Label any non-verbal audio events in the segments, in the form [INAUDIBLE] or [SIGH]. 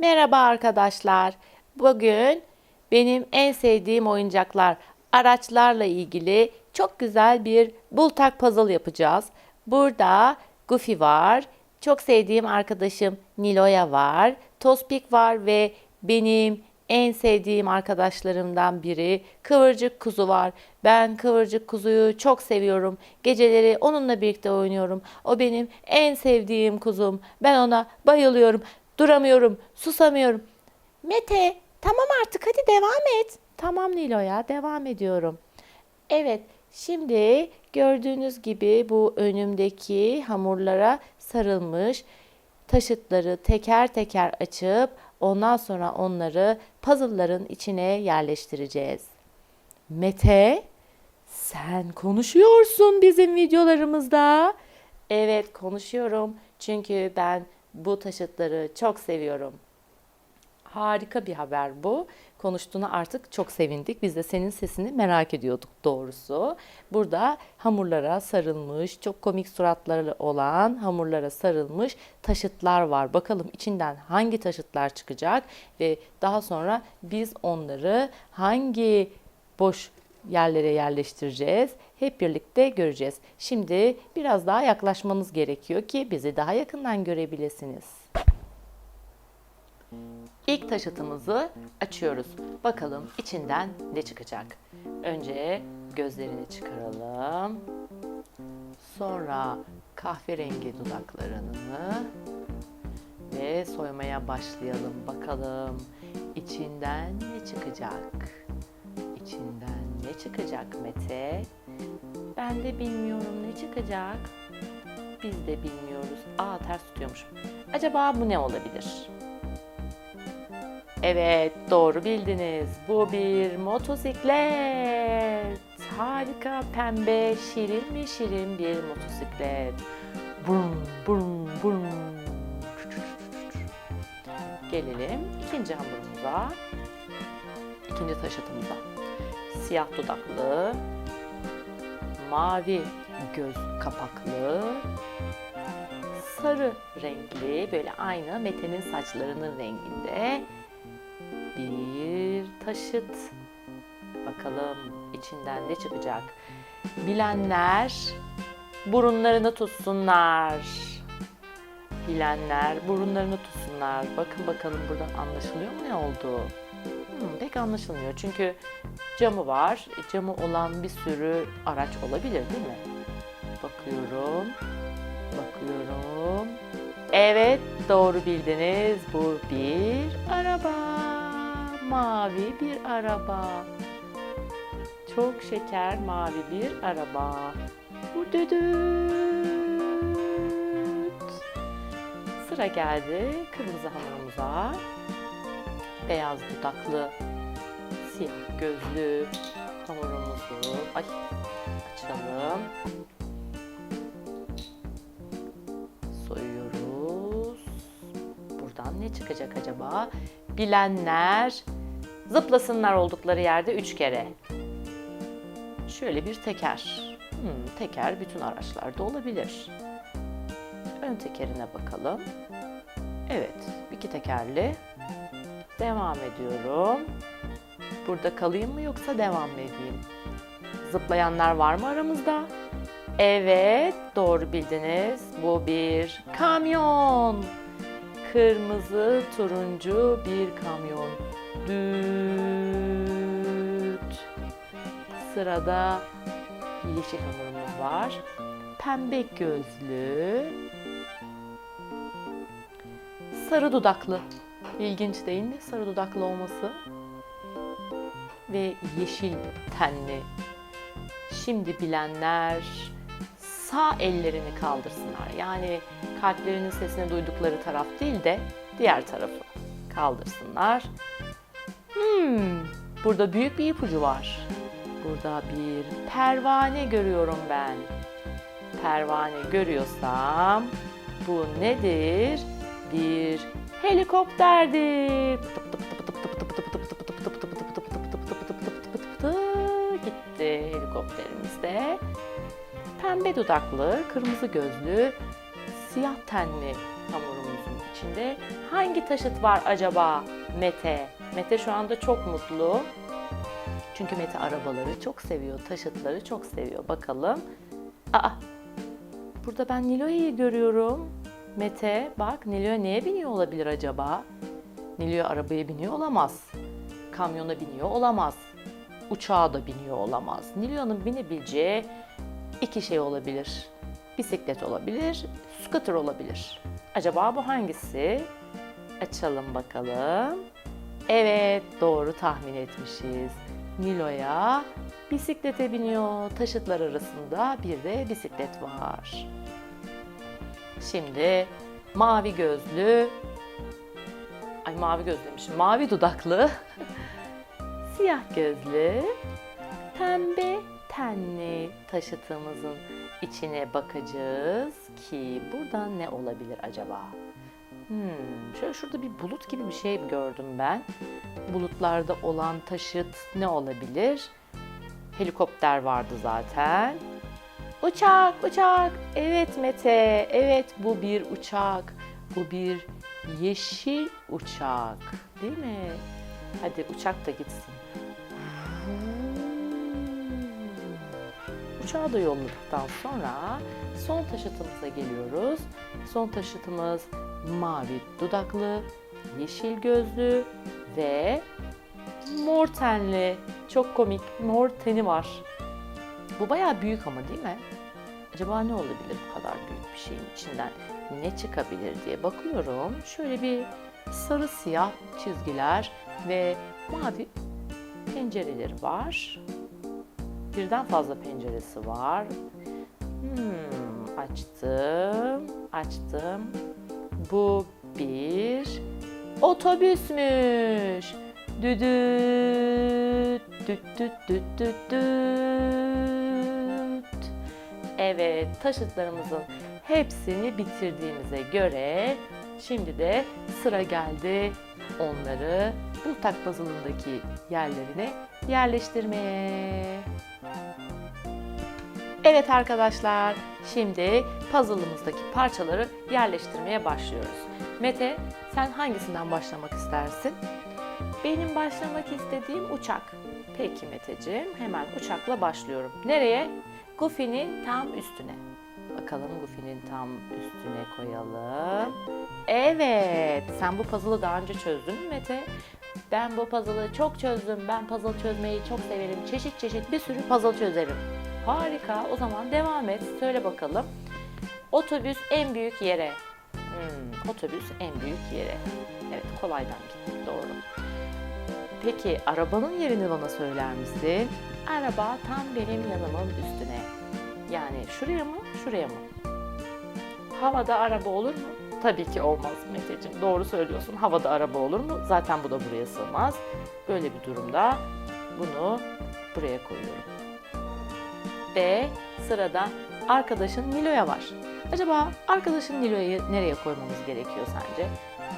Merhaba arkadaşlar. Bugün benim en sevdiğim oyuncaklar, araçlarla ilgili çok güzel bir bultak puzzle yapacağız. Burada Goofy var, çok sevdiğim arkadaşım Nilo'ya var, Tospik var ve benim en sevdiğim arkadaşlarımdan biri Kıvırcık Kuzu var. Ben Kıvırcık Kuzu'yu çok seviyorum. Geceleri onunla birlikte oynuyorum. O benim en sevdiğim kuzum. Ben ona bayılıyorum. Duramıyorum, susamıyorum. Mete, tamam artık hadi devam et. Tamam Nilo'ya, devam ediyorum. Evet, şimdi gördüğünüz gibi bu önümdeki hamurlara sarılmış taşıtları teker teker açıp ondan sonra onları puzzle'ların içine yerleştireceğiz. Mete, sen konuşuyorsun bizim videolarımızda. Evet, konuşuyorum. Çünkü ben bu taşıtları çok seviyorum. Harika bir haber bu. Konuştuğuna artık çok sevindik. Biz de senin sesini merak ediyorduk doğrusu. Burada hamurlara sarılmış, çok komik suratları olan hamurlara sarılmış taşıtlar var. Bakalım içinden hangi taşıtlar çıkacak ve daha sonra biz onları hangi boş yerlere yerleştireceğiz. Hep birlikte göreceğiz. Şimdi biraz daha yaklaşmanız gerekiyor ki bizi daha yakından görebilirsiniz. İlk taşıtımızı açıyoruz. Bakalım içinden ne çıkacak. Önce gözlerini çıkaralım. Sonra kahverengi dudaklarını ve soymaya başlayalım. Bakalım içinden ne çıkacak? İçinden ne çıkacak Mete? Ben de bilmiyorum ne çıkacak. Biz de bilmiyoruz. Aa ters tutuyormuşum. Acaba bu ne olabilir? Evet, doğru bildiniz. Bu bir motosiklet. Harika, pembe, şirin mi şirin bir motosiklet. Brum, brum, brum. Gelelim ikinci hamurumuza. İkinci taşıtımıza. Siyah dudaklı, mavi göz kapaklı, sarı renkli, böyle aynı Mete'nin saçlarının renginde bir taşıt. Bakalım içinden ne çıkacak? Bilenler burunlarını tutsunlar. Bilenler burunlarını tutsunlar. Bakın bakalım buradan anlaşılıyor mu ne oldu? Hmm, pek anlaşılmıyor çünkü camı var. Camı olan bir sürü araç olabilir değil mi? Bakıyorum. Bakıyorum. Evet doğru bildiniz. Bu bir araba. Mavi bir araba. Çok şeker mavi bir araba. Hududut. Sıra geldi kırmızı hamurumuza. Beyaz dudaklı, siyah gözlü hamurumuzu ay, açalım. Soyuyoruz. Buradan ne çıkacak acaba? Bilenler zıplasınlar oldukları yerde üç kere. Şöyle bir teker. Hmm, teker bütün araçlarda olabilir. Ön tekerine bakalım. Evet, iki tekerli. Devam ediyorum. Burada kalayım mı yoksa devam mı edeyim? Zıplayanlar var mı aramızda? Evet, doğru bildiniz. Bu bir kamyon. Kırmızı, turuncu bir kamyon. Düt. Sırada yeşil hamurumuz var. Pembe gözlü. Sarı dudaklı. İlginç değil mi sarı dudaklı olması? Ve yeşil tenli. Şimdi bilenler sağ ellerini kaldırsınlar. Yani kalplerinin sesini duydukları taraf değil de diğer tarafı kaldırsınlar. Hmm, burada büyük bir ipucu var. Burada bir pervane görüyorum ben. Pervane görüyorsam bu nedir? Bir helikopterdir. Gitti helikopterimiz de. Pembe dudaklı, kırmızı gözlü, siyah tenli hamurumuzun içinde hangi taşıt var acaba Mete? Mete şu anda çok mutlu. Çünkü Mete arabaları çok seviyor, taşıtları çok seviyor. Bakalım. Aa, burada ben Nilo'yu görüyorum. Mete, bak Nilo neye biniyor olabilir acaba? Nilo arabaya biniyor olamaz. Kamyona biniyor olamaz. Uçağa da biniyor olamaz. Nilo'nun binebileceği iki şey olabilir. Bisiklet olabilir, scooter olabilir. Acaba bu hangisi? Açalım bakalım. Evet, doğru tahmin etmişiz. Nilo'ya bisiklete biniyor. Taşıtlar arasında bir de bisiklet var. Şimdi mavi gözlü, ay mavi göz mavi dudaklı, [LAUGHS] siyah gözlü, pembe tenli taşıtımızın içine bakacağız ki buradan ne olabilir acaba? Hmm, şöyle şurada bir bulut gibi bir şey gördüm ben. Bulutlarda olan taşıt ne olabilir? Helikopter vardı zaten. Uçak, uçak. Evet Mete, evet bu bir uçak. Bu bir yeşil uçak. Değil mi? Hadi uçak da gitsin. Uçağı da yolladıktan sonra son taşıtımıza geliyoruz. Son taşıtımız mavi dudaklı, yeşil gözlü ve mor tenli. Çok komik mor teni var. Bu bayağı büyük ama değil mi? Acaba ne olabilir bu kadar büyük bir şeyin içinden? Ne çıkabilir diye bakıyorum. Şöyle bir sarı siyah çizgiler ve mavi pencereleri var. Birden fazla penceresi var. Hmm, açtım, açtım. Bu bir otobüsmüş. Düdüt, düt düt düt düt düt. Evet, taşıtlarımızın hepsini bitirdiğimize göre şimdi de sıra geldi onları bultak puzzle'ındaki yerlerine yerleştirmeye. Evet arkadaşlar, şimdi puzzle'ımızdaki parçaları yerleştirmeye başlıyoruz. Mete, sen hangisinden başlamak istersin? Benim başlamak istediğim uçak. Peki Meteciğim, hemen uçakla başlıyorum. Nereye? Goofy'nin tam üstüne. Bakalım Goofy'nin tam üstüne koyalım. Evet, sen bu puzzle'ı daha önce çözdün mü Mete? Ben bu puzzle'ı çok çözdüm. Ben puzzle çözmeyi çok severim. Çeşit çeşit bir sürü puzzle çözerim. Harika. O zaman devam et. Söyle bakalım. Otobüs en büyük yere. Hmm, otobüs en büyük yere. Evet, kolaydan gittik. Doğru. Peki arabanın yerini bana söyler misin? Araba tam benim yanımın üstüne. Yani şuraya mı, şuraya mı? Havada araba olur mu? Tabii ki olmaz Meteciğim. Doğru söylüyorsun. Havada araba olur mu? Zaten bu da buraya sığmaz. Böyle bir durumda bunu buraya koyuyorum. Ve sırada arkadaşın Nilo'ya var. Acaba arkadaşın Nilo'yu nereye koymamız gerekiyor sence?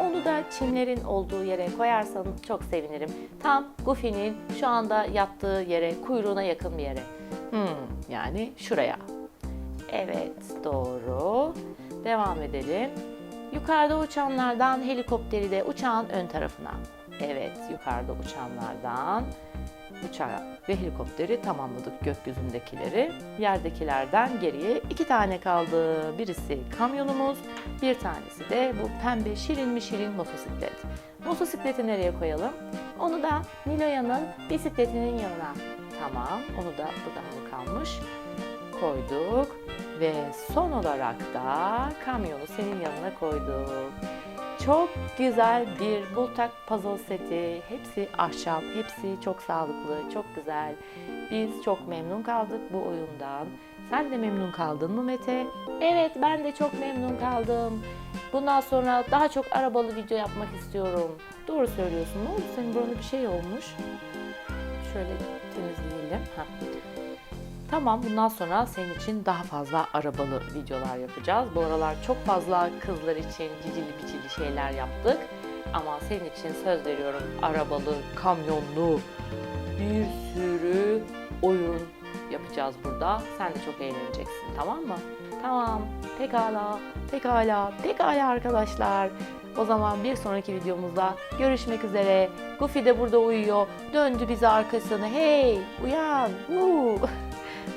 Onu da çimlerin olduğu yere koyarsan çok sevinirim. Tam Goofy'nin şu anda yattığı yere, kuyruğuna yakın bir yere. Hmm, yani şuraya. Evet, doğru. Devam edelim. Yukarıda uçanlardan helikopteri de uçağın ön tarafına. Evet, yukarıda uçanlardan uçağı ve helikopteri tamamladık gökyüzündekileri. Yerdekilerden geriye iki tane kaldı. Birisi kamyonumuz, bir tanesi de bu pembe şirin mi şirin motosiklet. Motosikleti nereye koyalım? Onu da Niloya'nın bisikletinin yanına. Tamam, onu da bu da mı kalmış? Koyduk ve son olarak da kamyonu senin yanına koyduk. Çok güzel bir bultak puzzle seti. Hepsi ahşap, hepsi çok sağlıklı, çok güzel. Biz çok memnun kaldık bu oyundan. Sen de memnun kaldın mı Mete? Evet, ben de çok memnun kaldım. Bundan sonra daha çok arabalı video yapmak istiyorum. Doğru söylüyorsun. Ne oldu senin burada bir şey olmuş? Şöyle temizleyelim. Heh. Tamam bundan sonra senin için daha fazla arabalı videolar yapacağız. Bu aralar çok fazla kızlar için cicili bicili şeyler yaptık. Ama senin için söz veriyorum arabalı, kamyonlu bir sürü oyun yapacağız burada. Sen de çok eğleneceksin tamam mı? Tamam. Pekala. Pekala. Pekala arkadaşlar. O zaman bir sonraki videomuzda görüşmek üzere. Goofy de burada uyuyor. Döndü bize arkasını. Hey uyan. Woo. [LAUGHS]